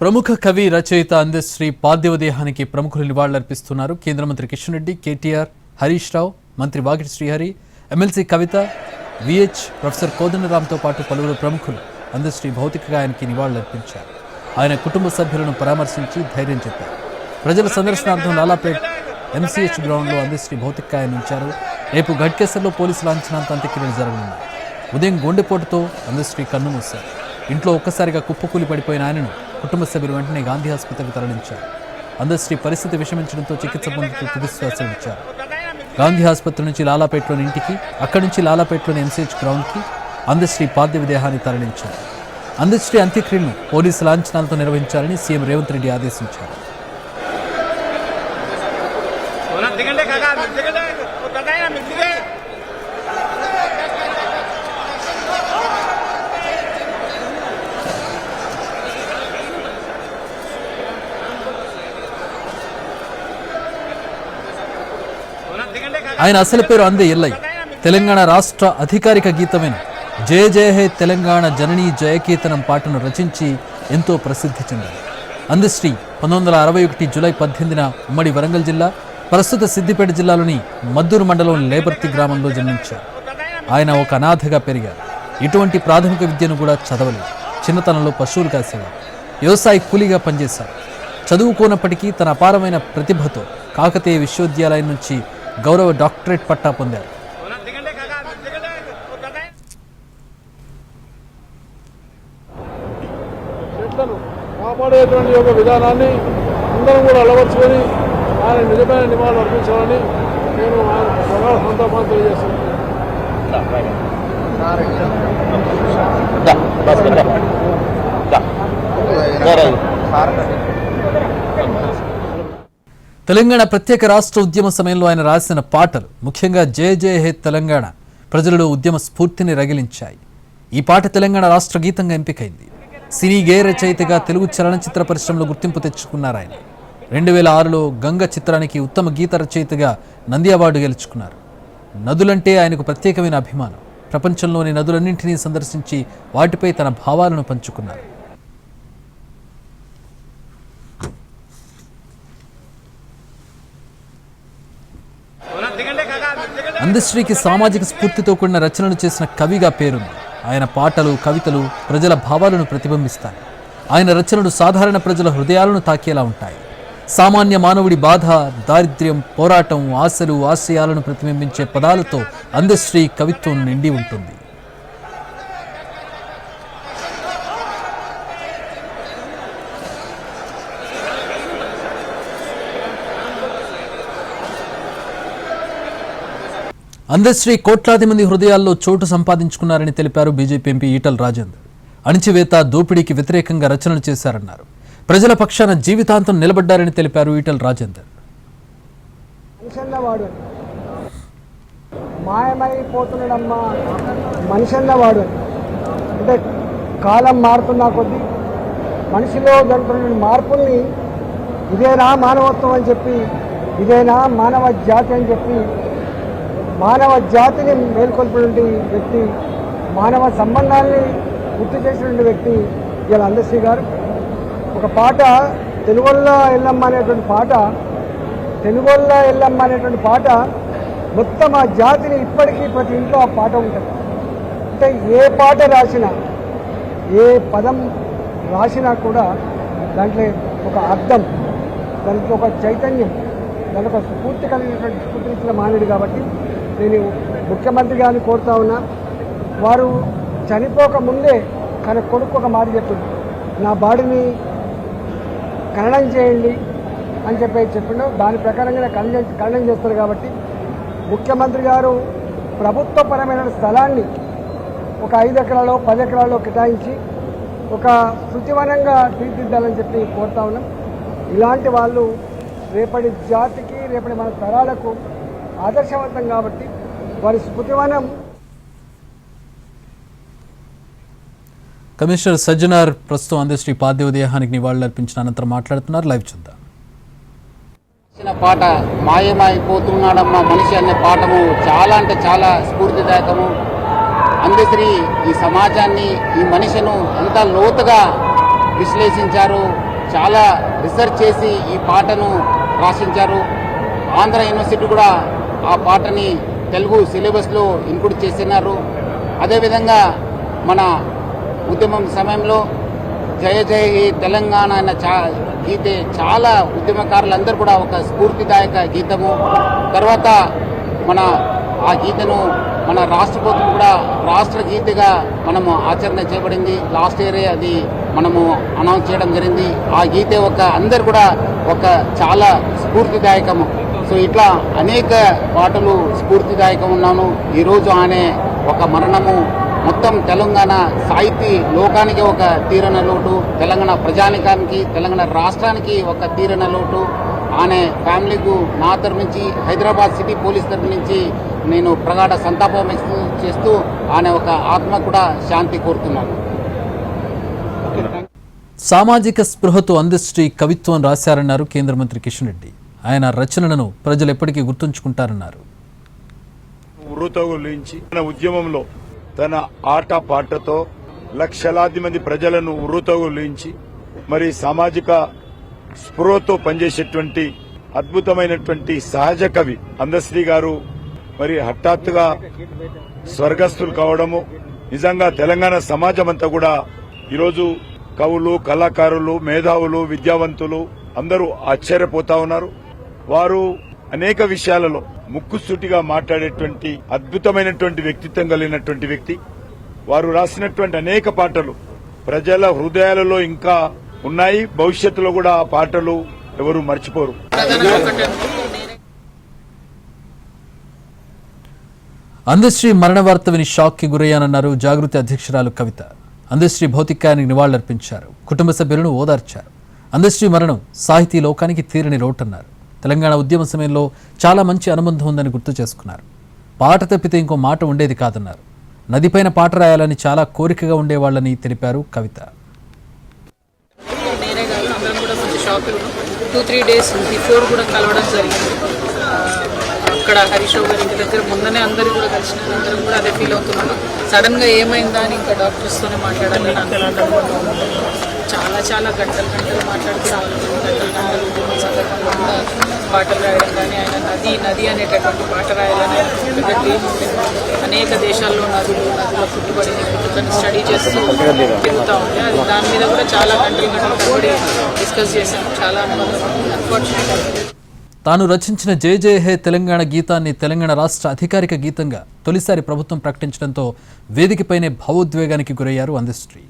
ప్రముఖ కవి రచయిత అందశ్రీ పార్థివ దేహానికి ప్రముఖులు నివాళులర్పిస్తున్నారు. కేంద్ర మంత్రి కిషన్ రెడ్డి కేటీఆర్ హరీష్ రావు మంత్రి Vakiti Srihari MLC Kavitha VH professor కోదండరామ్తో పాటు పలువురు ప్రముఖులు అందశ్రీ భౌతిక ఆయనకి నివాళులర్పించారు. ఆయన కుటుంబ సభ్యులను పరామర్శించి ధైర్యం చెప్పారు. ప్రజల సందర్శనార్థం లాలాపేట్ ఎంసీహెచ్ గ్రౌండ్లో అందశ్రీ భౌతిక ఆయన ఉంచారు. రేపు గడ్కేసర్లో పోలీసు లాంఛనాంత అంత్యక్రియలు జరగనున్నాయి. ఉదయం గుండెపోటుతో అందశ్రీ కన్ను మూశారు. ఇంట్లో ఒక్కసారిగా కుప్పకూలి పడిపోయిన ఆయనను కుటుంబ సభ్యులు వెంటనే గాంధీ ఆసుపత్రికి తరలించారు. అందశ్రీ పరిస్థితి విషమించడంతో చికిత్స పొందుతూ తుదిశ్వాస ఇచ్చారు. గాంధీ ఆసుపత్రి నుంచి లాలాపేటలోని ఇంటికి అక్కడి నుంచి లాలాపేటలోని ఎంసీహెచ్ గ్రౌండ్కి అందశ్రీ పార్థివ దేహాన్ని తరలించారు. అందశ్రీ అంత్యక్రియలను పోలీసు లాంఛనాలతో నిర్వహించాలని సీఎం రేవంత్ రెడ్డి ఆదేశించారు. ఆయన అసలు పేరు అందే ఎల్లయ్య తెలంగాణ రాష్ట్ర అధికారిక గీతమైన. జయ జయ హే తెలంగాణ జననీ జయకీర్తనం పాటను రచించి ఎంతో ప్రసిద్ధి చెందారు. అందశ్రీ పంతొమ్మిది వందల అరవై ఒకటి జూలై పద్దెనిమిదిన ఉమ్మడి వరంగల్ జిల్లా ప్రస్తుత సిద్దిపేట జిల్లాలోని మద్దూరు మండలం లేబర్తి గ్రామంలో జన్మించారు. ఆయన ఒక అనాథగా పెరిగారు. ఇటువంటి ప్రాథమిక విద్యను కూడా చదవలేదు. చిన్నతనంలో పశువులు కాసేవారు. వ్యవసాయ కూలీగా పనిచేశారు. చదువుకోనప్పటికీ తన అపారమైన ప్రతిభతో కాకతీయ విశ్వవిద్యాలయం నుంచి గౌరవ డాక్టరేట్ పట్టా పొందారు. కాపాడేటువంటి ఒక విధానాన్ని అందరం కూడా అలవర్చుకొని ఆయన నిజమైన నివాళులు అర్పించాలని నేను ఆయన ప్రగాఢ సంతాపాన్ని తెలియజేస్తున్నాను. తెలంగాణ ప్రత్యేక రాష్ట్ర ఉద్యమ సమయంలో ఆయన రాసిన పాటలు ముఖ్యంగా జయ జయ హే తెలంగాణ ప్రజలలో ఉద్యమ స్ఫూర్తిని రగిలించాయి. ఈ పాట తెలంగాణ రాష్ట్ర గీతంగా ఎంపికైంది. సినీ గేయ రచయితగా తెలుగు చలనచిత్ర పరిశ్రమలో గుర్తింపు తెచ్చుకున్నారు ఆయన. రెండు వేల ఆరులో గంగ చిత్రానికి ఉత్తమ గీత రచయితగా నంది అవార్డు గెలుచుకున్నారు. నదులంటే ఆయనకు ప్రత్యేకమైన అభిమానం. ప్రపంచంలోని నదులన్నింటినీ సందర్శించి వాటిపై తన భావాలను పంచుకున్నారు. అందశ్రీకి సామాజిక స్ఫూర్తితో కూడిన రచనలు చేసిన కవిగా పేరుంది. ఆయన పాటలు కవితలు ప్రజల భావాలను ప్రతిబింబిస్తాయి. ఆయన రచనలు సాధారణ ప్రజల హృదయాలను తాకేలా ఉంటాయి. సామాన్య మానవుడి బాధ దారిద్ర్యం పోరాటం ఆశలు ఆశయాలను ప్రతిబింబించే పదాలతో అందశ్రీ కవిత్వం నిండి ఉంటుంది. అందశ్రీ కోట్లాది మంది హృదయాల్లో చోటు సంపాదించుకున్నారని తెలిపారు బీజేపీ ఎంపీ ఈటల రాజేందర్. అణిచివేత దోపిడీకి వ్యతిరేకంగా రచనలు చేశారన్నారు. ప్రజల పక్షాన జీవితాంతం నిలబడ్డారని తెలిపారు ఈటల రాజేందర్. మనిషన్నవాడు మాయమైపోతున్నాడమ్మా. మనిషన్నవాడు అంటే కాలం మారుతున్నా కొద్దీ మనిషిలో జరుగుతున్న మార్పుల్ని ఇదేనా మానవత్వం అని చెప్పి ఇదేనా మానవ జాతి అని చెప్పి మానవ జాతిని మేల్కొల్పినటువంటి వ్యక్తి మానవ సంబంధాన్ని గుర్తు చేసినటువంటి వ్యక్తి ఇలా అందశ్రీ గారు. ఒక పాట తెలుగుల్లో ఎల్లమ్మ అనేటువంటి పాట తెలుగుల్లో ఎల్లమ్మ అనేటువంటి పాట మొత్తం ఆ జాతిని ఇప్పటికీ ప్రతి ఇంట్లో ఆ పాట ఉంటుంది. అంటే ఏ పాట రాసినా ఏ పదం రాసినా కూడా దాంట్లో ఒక అర్థం దానికి ఒక చైతన్యం దానికి ఒక స్ఫూర్తి కలిగినటువంటి స్ఫూర్తినిచ్చిన మానవుడు కాబట్టి నేను ముఖ్యమంత్రి గారిని కోరుతా ఉన్నా. వారు చనిపోక ముందే తన కొడుకు ఒక మాట చెప్పింది నా బాడీని ఖననం చేయండి అని చెప్పి చెప్పిండు. దాని ప్రకారంగా ఖననం ఖననం చేస్తారు కాబట్టి ముఖ్యమంత్రి గారు ప్రభుత్వపరమైన స్థలాన్ని ఒక ఐదు ఎకరాల్లో పది ఎకరాల్లో కేటాయించి ఒక శుచివనంగా తీర్చిద్దాలని చెప్పి కోరుతా ఉన్నాం. ఇలాంటి వాళ్ళు రేపటి జాతికి రేపటి మన తరాలకు ఆదర్శవంతం కాబట్టి వారి స్మృతివనం కమిషనర్ సజ్జనార్ ప్రస్తుతం అందశ్రీ పార్థివ దేహానికి నివాళులర్పించిన అనంతరం మాట్లాడుతున్నారు. లైవ్ చూద్దాం. ఇచ్చిన పాట మాయమైపోతున్నాడమ్మా మనిషి అనే పాఠము చాలా అంటే చాలా స్ఫూర్తిదాయకము. అందశ్రీ ఈ సమాజాన్ని ఈ మనిషిను ఎంత లోతుగా విశ్లేషించారు చాలా రీసెర్చ్ చేసి ఈ పాటను రాసించారు. ఆంధ్ర యూనివర్సిటీ కూడా ఆ పాటని తెలుగు సిలబస్లో ఇన్క్లూడ్ చేసినారు అదేవిధంగా మన ఉద్యమం సమయంలో జయ జయ తెలంగాణ అన్న చా గీతే చాలా ఉద్యమకారులందరూ కూడా ఒక స్ఫూర్తిదాయక గీతము. తర్వాత మన ఆ గీతను మన రాష్ట్రపతులు కూడా రాష్ట్ర గీతగా మనము ఆచరణ చేయబడింది. లాస్ట్ ఇయరే అది మనము అనౌన్స్ చేయడం జరిగింది. ఆ గీతే ఒక అందరు కూడా ఒక చాలా స్ఫూర్తిదాయకము. సో ఇట్లా అనేక పాటలు స్ఫూర్తిదాయకం ఉన్నాను ఈరోజు ఆనే ఒక మరణము. మొత్తం తెలంగాణ సాహితీ లోకానికి ఒక తీరన లోటు. తెలంగాణ ప్రజానికానికి తెలంగాణ రాష్ట్రానికి ఒక తీరన లోటు. ఆమె ఫ్యామిలీకు నా తరపు నుంచి హైదరాబాద్ సిటీ పోలీస్ తరపు నుంచి నేను ప్రగాఢ సంతాపం చేస్తూ ఆమె ఒక ఆత్మ కూడా శాంతి కోరుతున్నాను. సామాజిక స్పృహతో అందశ్రీ కవిత్వం రాశారన్నారు కేంద్ర మంత్రి కిషన్ రెడ్డి. ఆయన రచనలను ప్రజలు ఎప్పటికీ గుర్తుంచుకుంటారన్నారు. ఉర్రూతగులించి తన ఉద్యమంలో తన ఆట పాటతో లక్షలాది మంది ప్రజలను ఉర్రూతగులించి మరి సామాజిక స్పృహతో పనిచేసేటువంటి అద్భుతమైనటువంటి సహజ కవి అందశ్రీ గారు మరి హఠాత్తుగా స్వర్గస్థులు కావడము నిజంగా తెలంగాణ సమాజం అంతా కూడా ఈరోజు కవులు కళాకారులు మేధావులు విద్యావంతులు అందరూ ఆశ్చర్యపోతా ఉన్నారు. వారు అనేక విషయాలలో ముక్కుసూటిగా మాట్లాడేటువంటి అద్భుతమైనటువంటి వ్యక్తిత్వం కలిగినటువంటి వ్యక్తి. వారు రాసినటువంటి అనేక పాటలు ప్రజల హృదయాలలో ఇంకా ఉన్నాయి. భవిష్యత్తులో కూడా ఆ పాటలు ఎవరు మర్చిపోరు. అందశ్రీ మరణ వార్త విని షాక్కి గురయ్యానన్నారు జాగృతి అధ్యక్షురాలు కవిత. అందశ్రీ భౌతికాయానికి నివాళులర్పించారు. కుటుంబ సభ్యులను ఓదార్చారు. అందశ్రీ మరణం సాహితీ లోకానికి తీరని లోటన్నారు. తెలంగాణ ఉద్యమ సమయంలో చాలా మంచి అనుబంధం ఉందని గుర్తు చేసుకున్నారు. పాట తప్పితే ఇంకో మాట ఉండేది కాదన్నారు. నదిపైన పాట రాయాలని చాలా కోరికగా ఉండేవాళ్ళని తెలిపారు Kavitha. Two three days before కూడా కలవడం జరిగింది. అక్కడ హరీష్ గారి ఇంటి దగ్గర ముందనే అందరూ కూడా కలిసిన అందరం కూడా అదే ఫీల్ అవుతున్నాను సడన్గా ఏమైందా అని ఇంకా డాక్టర్స్తోనే మాట్లాడాలని అందరూ చాలా చాలా గంటలు గంటలు మాట్లాడుతూ గంటలు గంటలు ఉద్యమం కూడా పాటలు రాయడం కానీ ఆయన నది నది అనేటటువంటి పాట రాయాలని పెద్ద డ్రీమ్ అనేక దేశాల్లో నదులు నదుల పుట్టుబడి పుట్టుకని స్టడీ చేస్తూ తిరుగుతూ ఉంది అది దాని మీద కూడా చాలా గంటలు గంటలు కబడి డిస్కస్ చేశాను. చాలా అన్ఫార్చునేట్ తాను రచించిన జయ జయ హే తెలంగాణ గీతాన్ని తెలంగాణ రాష్ట్ర అధికారిక గీతంగా తొలిసారి ప్రభుత్వం ప్రకటించడంతో వేదికపైనే భావోద్వేగానికి గురయ్యారు అందశ్రీ.